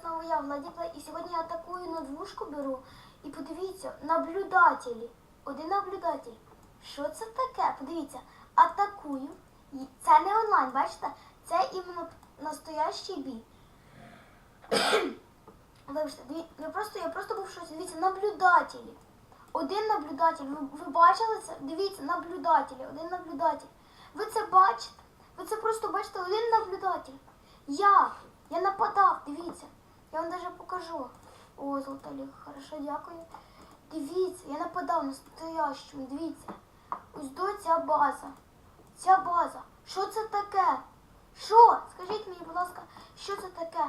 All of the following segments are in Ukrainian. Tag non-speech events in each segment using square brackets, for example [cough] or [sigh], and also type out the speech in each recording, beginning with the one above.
знову я, Владіплей, і сьогодні я атакую на двушку беру. І подивіться, наблюдателі. Один наблюдатель. Що це таке? Подивіться, атакую. Це не онлайн, бачите? Це іменно настоящий бій. [clears throat] Вибачте, я просто, я просто був шоці. Дивіться, наблюдателі. Один наблюдатель. Ви, ви бачили це? Дивіться, наблюдателі, один наблюдатель. Ви це бачите? Ви це просто бачите, один наблюдатель. Я. Я нападав, дивіться. Я вам даже покажу. О, золота ліга, хорошо, дякую. Дивіться, я нападав настоящому, дивіться. Ось до ця база. Ця база. Що це таке? Що? Скажіть мені, будь ласка, що це таке?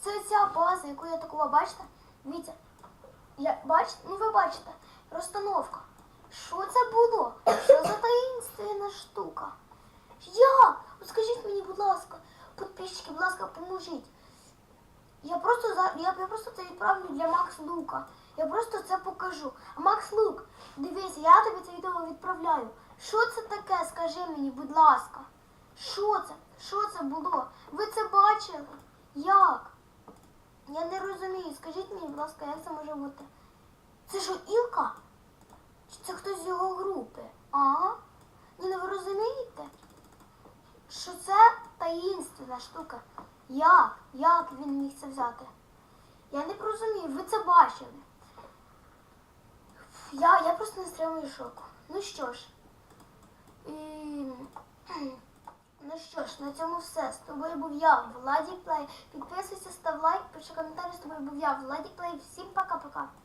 Це ця база, яку я такого, бачите? Дивіться. Я, бачите? Ну ви бачите, розстановка. Що це було? Що за таїнственна штука? Як? От скажіть мені, будь ласка, підписчики, будь ласка, поможіть. Я просто я, я просто це відправлю для Макс Лука. Я просто це покажу. Макс Лук, дивися, я тобі це відео відправляю. Що це таке? Скажи мені, будь ласка. Що це? Що це було? Ви це бачили? Як? Я не розумію. Скажіть мені, будь ласка, як це може бути? Це що, Ілка? Чи це хтось з його групи? А? Ні, ну ви розумієте? Що це таїнственна штука. Як? Як він міг це взяти? Я не розумію, ви це бачили. Я, я просто не стримую шоку. Ну що ж. І... [clears throat] Ну що ж, на цьому все. З тобою був я, Владі Плей. Підписуйся, став лайк, пиши коментарі, з тобою був я, Владі Плей. Всім пока-пока.